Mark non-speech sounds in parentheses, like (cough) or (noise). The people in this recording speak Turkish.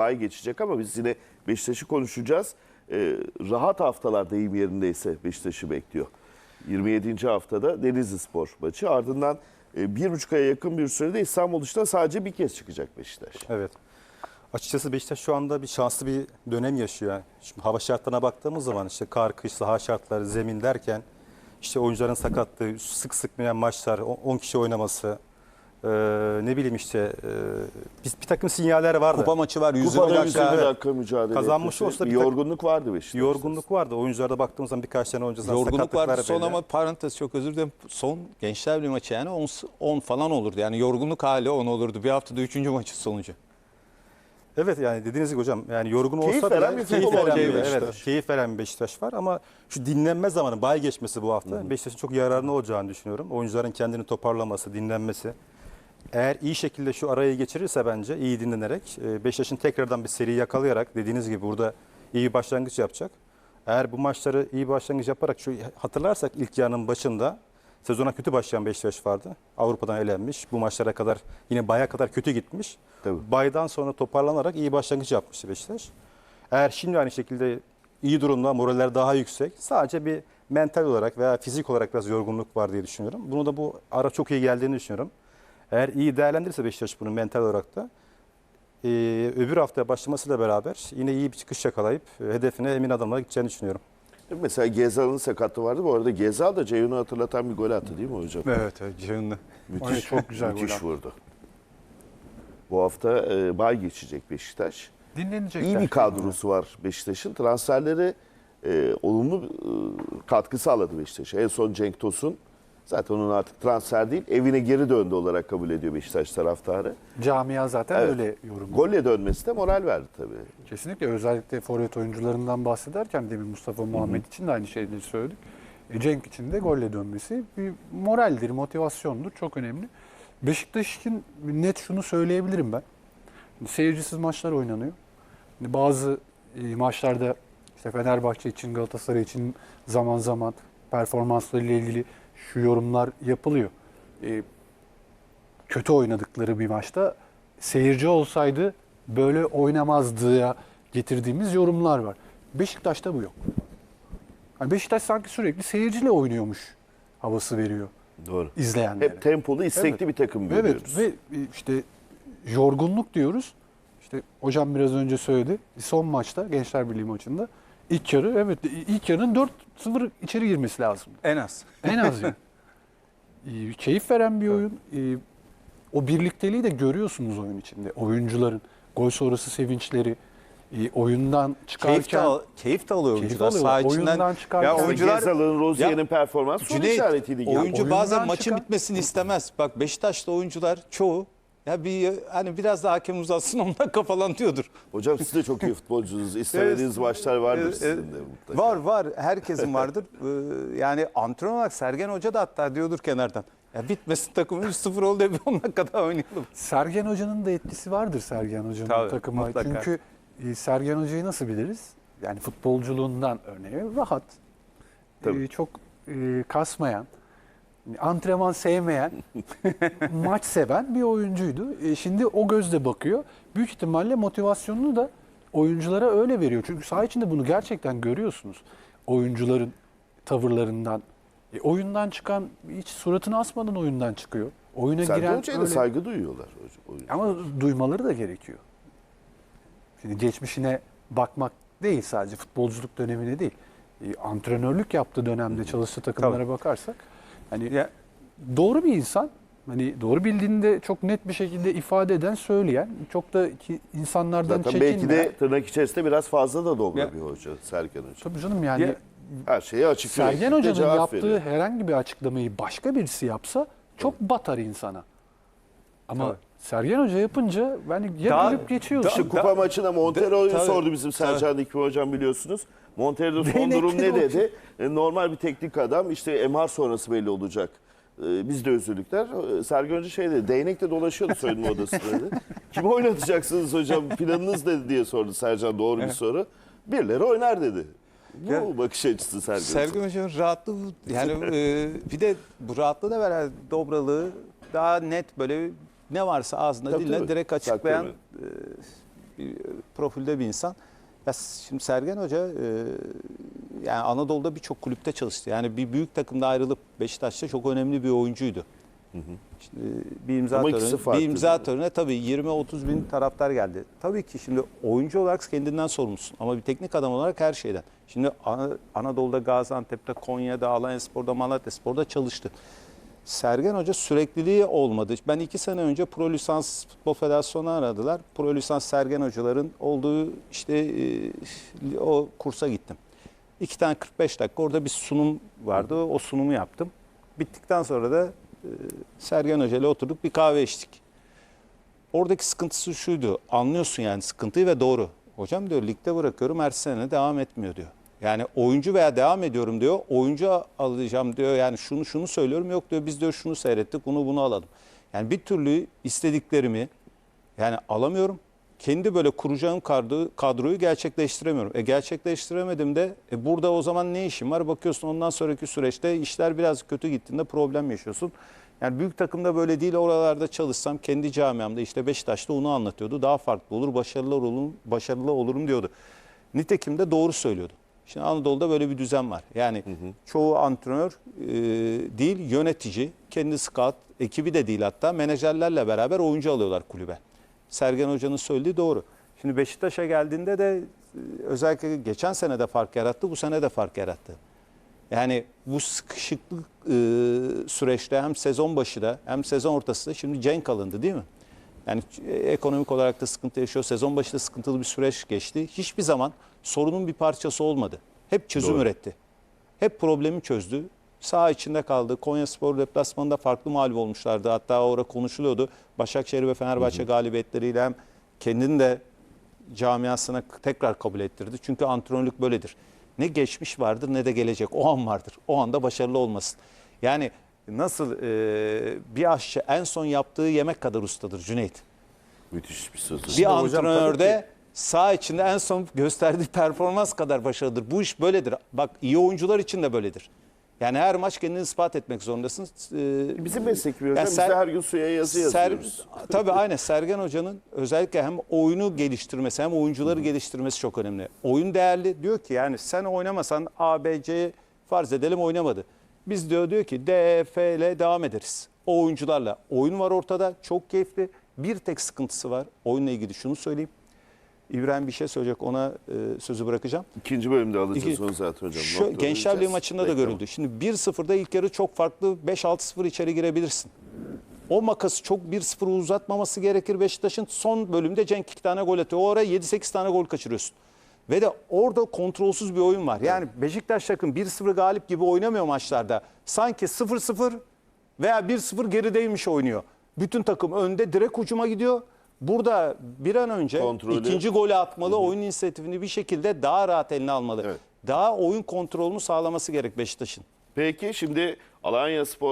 ay geçecek ama biz yine Beşiktaş'ı konuşacağız. Ee, rahat haftalar deyim yerindeyse Beşiktaş'ı bekliyor. 27. haftada Denizli Spor maçı. Ardından e, bir buçuk aya yakın bir sürede İstanbul dışına sadece bir kez çıkacak Beşiktaş. Evet. Açıkçası Beşiktaş şu anda bir şanslı bir dönem yaşıyor. Şimdi hava şartlarına baktığımız zaman işte kar, kış, saha şartları, zemin derken işte oyuncuların sakatlığı, sık sıkmayan maçlar, 10 kişi oynaması, eee, ne bileyim işte eee, bir, bir takım sinyaller vardı. Kupa maçı var 120 Kupada dakika. 120 dakika mücadele Kazanmış etmesi, olsa bir bir tak- yorgunluk vardı Beşiktaş'ta. Yorgunluk vardı. Oyuncularda baktığımız zaman birkaç tane oyuncudan Yorgunluk sakatlıklar vardı son belli. ama parantez çok özür dilerim. Son Gençler Birliği maçı yani 10, 10 falan olurdu. Yani yorgunluk hali 10 olurdu. Bir haftada 3. maçı sonucu. Evet yani dediğiniz gibi hocam yani yorgun Keyif olsa veren bile bir keyif futbol veren bir, oynuyor evet, Beşiktaş. keyif veren bir Beşiktaş var ama şu dinlenme zamanı bay geçmesi bu hafta Beşiktaş'ın çok yararına olacağını düşünüyorum. Oyuncuların kendini toparlaması, dinlenmesi. Eğer iyi şekilde şu arayı geçirirse bence iyi dinlenerek e, Beşiktaş'ın tekrardan bir seri yakalayarak dediğiniz gibi burada iyi bir başlangıç yapacak. Eğer bu maçları iyi bir başlangıç yaparak şu hatırlarsak ilk yarının başında sezona kötü başlayan Beşiktaş vardı. Avrupa'dan elenmiş. Bu maçlara kadar yine baya kadar kötü gitmiş. Tabii. Baydan sonra toparlanarak iyi başlangıç yapmıştı Beşiktaş. Eğer şimdi aynı şekilde iyi durumda, moraller daha yüksek. Sadece bir mental olarak veya fizik olarak biraz yorgunluk var diye düşünüyorum. Bunu da bu ara çok iyi geldiğini düşünüyorum. Eğer iyi değerlendirirse Beşiktaş bunu mental olarak da e, öbür haftaya başlamasıyla beraber yine iyi bir çıkış yakalayıp e, hedefine emin adımla gideceğini düşünüyorum. Mesela Gezal'ın sakatlığı vardı. Bu arada Gezal da Ceyhun'u hatırlatan bir gol attı değil mi hocam? Evet, evet Ceyhun'la. Müthiş, Ay, çok güzel gol müthiş attı. vurdu. Bu hafta e, bay geçecek Beşiktaş. Dinlenecekler. İyi bir kadrosu var Beşiktaş'ın. Transferleri e, olumlu e, katkı sağladı Beşiktaş'a. En son Cenk Tosun. Zaten onun artık transfer değil, evine geri döndü olarak kabul ediyor Beşiktaş taraftarı. Camia zaten Evet. öyle yorumluyor. Golle dönmesi de moral verdi tabii. Kesinlikle özellikle forvet oyuncularından bahsederken demin Mustafa Muhammed için de aynı şeyleri söyledik. E, Cenk için de golle dönmesi bir moraldir, motivasyondur. Çok önemli. Beşiktaş için net şunu söyleyebilirim ben. Seyircisiz maçlar oynanıyor. Bazı e, maçlarda işte Fenerbahçe için, Galatasaray için zaman zaman performanslarıyla ilgili şu yorumlar yapılıyor. E, kötü oynadıkları bir maçta seyirci olsaydı böyle oynamazdıya getirdiğimiz yorumlar var. Beşiktaş'ta bu yok. Yani Beşiktaş sanki sürekli seyirciyle oynuyormuş havası veriyor Doğru. izleyenlere. Hep tempolu, istekli Evet. bir takım görüyoruz. Evet ve işte yorgunluk diyoruz. İşte hocam biraz önce söyledi. Son maçta Gençler Birliği maçında ilk yarı evet ilk yarının 4-0 içeri girmesi lazım. En az. En az yani. (laughs) Ee, Keyif veren bir oyun. Ee, O birlikteliği de görüyorsunuz oyun içinde. Oyuncuların gol sonrası sevinçleri, e, oyundan çıkarken Keyif de, al- keyif de alıyor Keyif oyuncular. alıyorlar. Saha içinden. Oyundan çıkarken- Ya oyuncular Gezal'ın, Rozier'in Ya, performansı soru Cüneyt, işaretiydi. oyuncu oyundan bazen maçın çıkan- bitmesini istemez. Bak Beşiktaş'ta oyuncular çoğu ya bir hani biraz daha hakem uzatsın (laughs) 10 dakika falan diyordur. Hocam siz de çok iyi futbolcunuz. İstemediğiniz maçlar vardır Evet, sizin evet. de mutlaka. Var var herkesin vardır. (laughs) Ee, yani antrenör olarak Sergen Hoca da hatta diyordur kenardan. Ya bitmesin takım 3-0 (laughs) oldu bir 10 dakika daha oynayalım. Sergen Hoca'nın da etkisi vardır Sergen Hoca'nın Tabii, takıma. mutlaka. Çünkü e, Sergen Hoca'yı nasıl biliriz? Yani futbolculuğundan örneği rahat, Tabii. e, çok e, kasmayan, antrenman sevmeyen, (laughs) maç seven bir oyuncuydu. E, şimdi o gözle bakıyor. Büyük ihtimalle motivasyonunu da oyunculara öyle veriyor. Çünkü saha içinde bunu gerçekten görüyorsunuz. Oyuncuların tavırlarından. E, oyundan çıkan hiç suratını asmadan oyundan çıkıyor. Oyuna Sergen giren Hoca'ya da öyle- saygı duyuyorlar. oyuncu. ama duymaları da gerekiyor. Şimdi geçmişine bakmak değil sadece futbolculuk dönemine değil. E, antrenörlük yaptığı dönemde çalıştığı takımlara bakarsak hani Ya, doğru bir insan. Hani doğru bildiğini de çok net bir şekilde ifade eden, söyleyen, çok da ki insanlardan Zaten belki çekinmeyen. de tırnak içerisinde biraz fazla da dobra Ya- bir hoca Sergen Hoca. Tabii canım yani Ya- Her şeye açık Sergen yüreklilikle Hoca'nın cevap yaptığı veriyor. herhangi bir açıklamayı başka birisi yapsa çok batar insana. Ama. Sergen Hoca yapınca yani ya Daha- gülüp geçiyor. İşte kupa maçına Montero'yu Tabii, sordu bizim Sercan Dikme hocam biliyorsunuz. Montero'da son Değnekli durum ne de o dedi? E, Normal bir teknik adam işte MR sonrası belli olacak. E, Biz de özürlükler. E, Sergen Hoca şey dedi, değnekle dolaşıyordu soyunma (laughs) odasında dedi. Kimi oynatacaksınız hocam planınız ne diye sordu Sercan doğru bir soru. Birileri oynar dedi. Bu Ya- bakış açısı Sergen Hoca. Sergen Hoca'nın rahatlığı yani (laughs) e, bir de bu rahatlığı da veren dobralığı daha net böyle ne varsa ağzında Tabii, tabii. direkt açıklayan e, bir profilde bir insan. Ya şimdi Sergen Hoca e, yani Anadolu'da birçok kulüpte çalıştı. Yani bir büyük takımda ayrılıp Beşiktaş'ta çok önemli bir oyuncuydu. Şimdi bir imza Ama töreni, bir imza törenine tabii 20-30 bin taraftar geldi. Tabii ki şimdi oyuncu olarak kendinden sorumlusun ama bir teknik adam olarak her şeyden. Şimdi Ana- Anadolu'da, Gaziantep'te, Konya'da, Alanyaspor'da, Malatyaspor'da çalıştı. Sergen Hoca sürekliliği olmadı. Ben iki sene önce Pro Lisans Futbol Federasyonu aradılar. Pro Lisans Sergen Hocaların olduğu işte e, o kursa gittim. İki tane 45 dakika orada bir sunum vardı. O sunumu yaptım. Bittikten sonra da e, Sergen Hoca ile oturduk bir kahve içtik. Oradaki sıkıntısı şuydu. Anlıyorsun yani sıkıntıyı ve doğru. Hocam diyor ligde bırakıyorum her sene devam etmiyor diyor. Yani oyuncu veya devam ediyorum diyor. Oyuncu alacağım diyor. Yani şunu şunu söylüyorum. Yok diyor biz diyor şunu seyrettik bunu bunu alalım. Yani bir türlü istediklerimi yani alamıyorum. Kendi böyle kuracağım kadro- kadroyu gerçekleştiremiyorum. E gerçekleştiremedim de e burada o zaman ne işim var? Bakıyorsun ondan sonraki süreçte işler biraz kötü gittiğinde problem yaşıyorsun. Yani büyük takımda böyle değil oralarda çalışsam kendi camiamda işte Beşiktaş'ta onu anlatıyordu. Daha farklı olur, başarılı olurum, başarılı olurum diyordu. Nitekim de doğru söylüyordu. Şimdi Anadolu'da böyle bir düzen var. Yani çoğu antrenör e, değil yönetici, kendi scout, ekibi de değil hatta menajerlerle beraber oyuncu alıyorlar kulübe. Sergen Hoca'nın söylediği doğru. Şimdi Beşiktaş'a geldiğinde de e, özellikle geçen sene de fark yarattı, bu sene de fark yarattı. Yani bu sıkışıklık e, süreçte hem sezon başı da hem sezon ortası da şimdi Cenk alındı değil mi? Yani e, ekonomik olarak da sıkıntı yaşıyor. Sezon başı da sıkıntılı bir süreç geçti. Hiçbir zaman sorunun bir parçası olmadı. Hep çözüm Doğru. üretti. Hep problemi çözdü. Sağ içinde kaldı. Konya Spor deplasmanında farklı mağlup olmuşlardı. Hatta orada konuşuluyordu. Başakşehir ve Fenerbahçe galibiyetleriyle hem kendini de camiasına tekrar kabul ettirdi. Çünkü antrenörlük böyledir. Ne geçmiş vardır ne de gelecek. O an vardır. O anda başarılı olmasın. Yani nasıl e, bir aşçı en son yaptığı yemek kadar ustadır Cüneyt. Müthiş bir söz. Bir hocam antrenörde sağ içinde en son gösterdiği (laughs) performans kadar başarılıdır. Bu iş böyledir. Bak iyi oyuncular için de böyledir. Yani her maç kendini ispat etmek zorundasın. Ee, Bizim meslek gibi hocam. Biz de her gün suya yazı yazıyoruz. tabii aynen Sergen Hoca'nın özellikle hem oyunu geliştirmesi hem oyuncuları geliştirmesi çok önemli. Oyun değerli diyor ki yani sen oynamasan A, B, C farz edelim oynamadı. Biz diyor diyor ki D, E, F ile devam ederiz. O oyuncularla. Oyun var ortada çok keyifli. Bir tek sıkıntısı var. Oyunla ilgili şunu söyleyeyim. İbrahim bir şey söyleyecek ona e, sözü bırakacağım. İkinci bölümde alacağız İki- onu zaten hocam. Şu. Gençler Birliği maçında da görüldü. Şimdi 1-0'da ilk yarı çok farklı 5-6-0 içeri girebilirsin. O makası çok 1-0 uzatmaması gerekir Beşiktaş'ın. Son bölümde Cenk 2 tane gol atıyor. O ara 7-8 tane gol kaçırıyorsun. Ve de orada kontrolsüz bir oyun var. Yani Beşiktaş takım 1-0 galip gibi oynamıyor maçlarda. Sanki 0-0 veya 1-0 gerideymiş oynuyor. Bütün takım önde direkt hücuma gidiyor. Burada bir an önce Kontrolü. ikinci golü atmalı, oyun inisiyatifini bir şekilde daha rahat eline almalı. Evet. Daha oyun kontrolünü sağlaması gerek Beşiktaş'ın. Peki şimdi Alanya Spor